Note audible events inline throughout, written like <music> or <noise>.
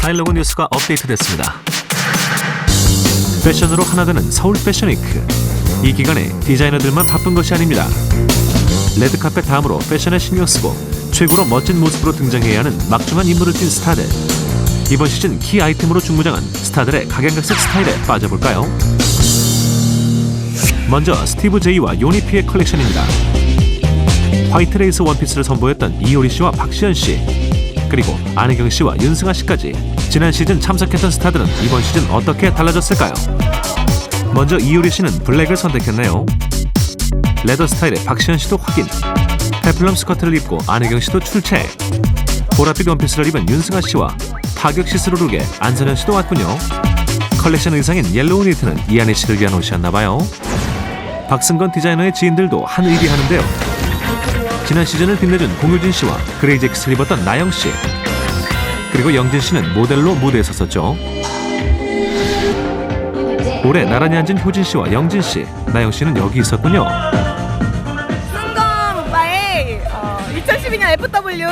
스타일 로고 뉴스가 업데이트됐습니다. 패션으로 하나 되는 서울 패션위크. 이 기간에 디자이너들만 바쁜 것이 아닙니다. 레드카펫 다음으로 패션에 신경 쓰고 최고로 멋진 모습으로 등장해야 하는 막중한 임무를 띈 스타들. 이번 시즌 키 아이템으로 중무장한 스타들의 각양각색 스타일에 빠져볼까요? 먼저 스티브 제이와 요니피의 컬렉션입니다. 화이트 레이스 원피스를 선보였던 이효리 씨와 박시현 씨, 그리고 안혜경 씨와 윤승아 씨까지 지난 시즌 참석했던 스타들은 이번 시즌 어떻게 달라졌을까요? 먼저 이효리 씨는 블랙을 선택했네요. 레더 스타일의 박시현 씨도 확인. 페플럼 스커트를 입고 안혜경 씨도 출첵. 보랏빛 원피스를 입은 윤승아 씨와 파격 시스루 룩의 안선현 씨도 왔군요. 컬렉션 의상인 옐로우 니트는 이한희 씨를 위한 옷이었나 봐요. 박승건 디자이너의 지인들도 한 의리하는데요. 지난 시즌을 빛내준 공효진 씨와 그레이 잭스를 입었던 나영 씨. 그리고 영진 씨는 모델로 무대에 섰었죠. 올해 나란히 앉은 효진 씨와 영진 씨, 나영 씨는 여기 있었군요. 승건 오빠의 어, 2012년 FW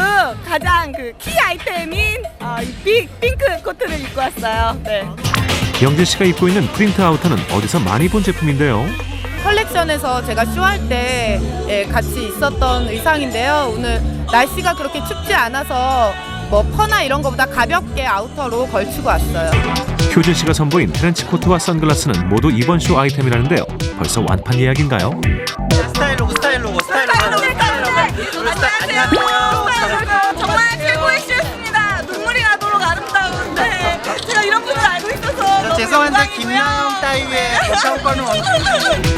가장 그 키 아이템인 어, 이 빅, 핑크 코트를 입고 왔어요. 네. 영진 씨가 입고 있는 프린트 아우터는 어디서 많이 본 제품인데요. 컬렉션에서 제가 쇼할 때 예, 같이 있었던 의상인데요. 오늘 날씨가 그렇게 춥지 않아서 뭐 퍼나 이런 거보다 가볍게 아우터로 걸치고 왔어요. 효진 씨가 선보인 트렌치 코트와 선글라스는 모두 이번 쇼 아이템이라는데요. 벌써 완판 예약인가요? 스타일 로고 스타일 로고 스타일 로고 안녕하세요. 정말 최고의 쇼였습니다. 눈물이 나도록 아름다운. 네. 제가 이런 분을 알고 있어서 너무 죄송한데. 김나영 따위의 여자오빠는 어디 <laughs>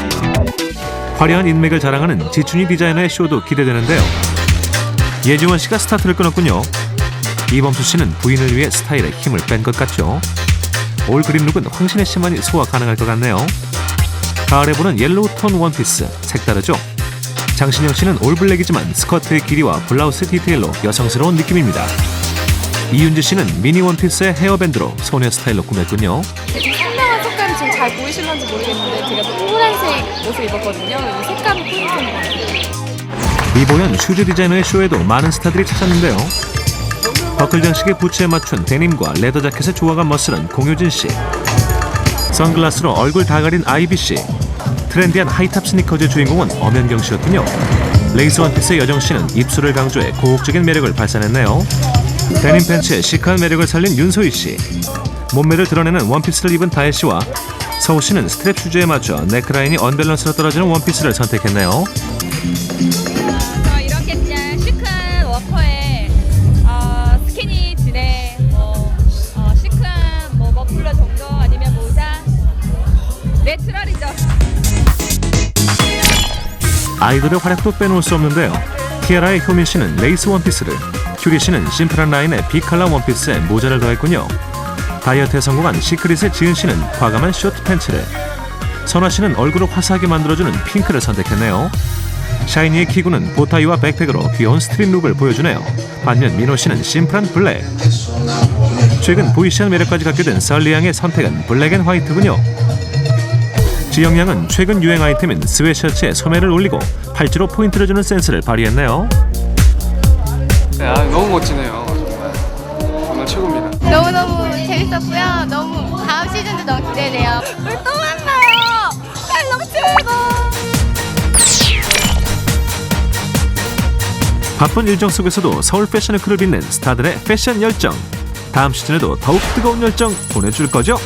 화려한 인맥을 자랑하는 지춘이 디자이너의 쇼도 기대되는데요. 예지원 씨가 스타트를 끊었군요. 이범수 씨는 부인을 위해 스타일에 힘을 뺀 것 같죠. 올 그린 룩은 황신혜 씨만이 소화 가능할 것 같네요. 가을에 보는 옐로우 톤 원피스 색다르죠. 장신영 씨는 올블랙이지만 스커트의 길이와 블라우스 디테일로 여성스러운 느낌입니다. 이윤지 씨는 미니 원피스의 헤어밴드로 소녀 스타일로 꾸몄군요. 잘 보이실런지 모르겠는데 제가 또 노란색 옷을 입었거든요. 이 색감이 포인트인 것 같아요. 이보현 슈즈 디자이너의 쇼에도 많은 스타들이 찾았는데요. 버클 장식의 부츠에 맞춘 데님과 레더 자켓의 조화가 멋스런 공효진 씨. 선글라스로 얼굴 다 가린 아이비 씨. 트렌디한 하이탑 스니커즈의 주인공은 엄연경 씨였군요. 레이스 원피스의 여정 씨는 입술을 강조해 고혹적인 매력을 발산했네요. 데님 팬츠의 시크한 매력을 살린 윤소희 씨. 몸매를 드러내는 원피스를 입은 다혜 씨와 서우 씨는 스트랩 슈즈에 맞춰 네크라인이 언밸런스로 떨어지는 원피스를 선택했네요. 저 이렇게 그냥 시크한 워커에 어, 스키니 진에 뭐 어, 시크한 뭐 머플러 정도 아니면 모자 내추럴이죠. 아이돌의 활약도 빼놓을 수 없는데요. 티아라의 효민 씨는 레이스 원피스를, 큐리 씨는 심플한 라인의 비칼라 원피스에 모자를 더했군요. 다이어트에 성공한 시크릿의 지은 씨는 과감한 쇼트 팬츠를, 선화 씨는 얼굴을 화사하게 만들어주는 핑크를 선택했네요. 샤이니의 키구는 보타이와 백팩으로 귀여운 스트릿 룩을 보여주네요. 반면 민호 씨는 심플한 블랙. 최근 보이시한 매력까지 갖게 된 썰리 양의 선택은 블랙 앤 화이트군요. 지영 양은 최근 유행 아이템인 스웨셔츠에 소매를 올리고 팔찌로 포인트를 주는 센스를 발휘했네요. 네, 아, 너무 멋지네요. 재밌었고요. 너무 다음 시즌도 너무 기대돼요. 우리 또 만나요. 잘 넘치고. 바쁜 일정 속에서도 서울 패션의 크를 빛낸 스타들의 패션 열정. 다음 시즌에도 더욱 뜨거운 열정 보내줄 거죠?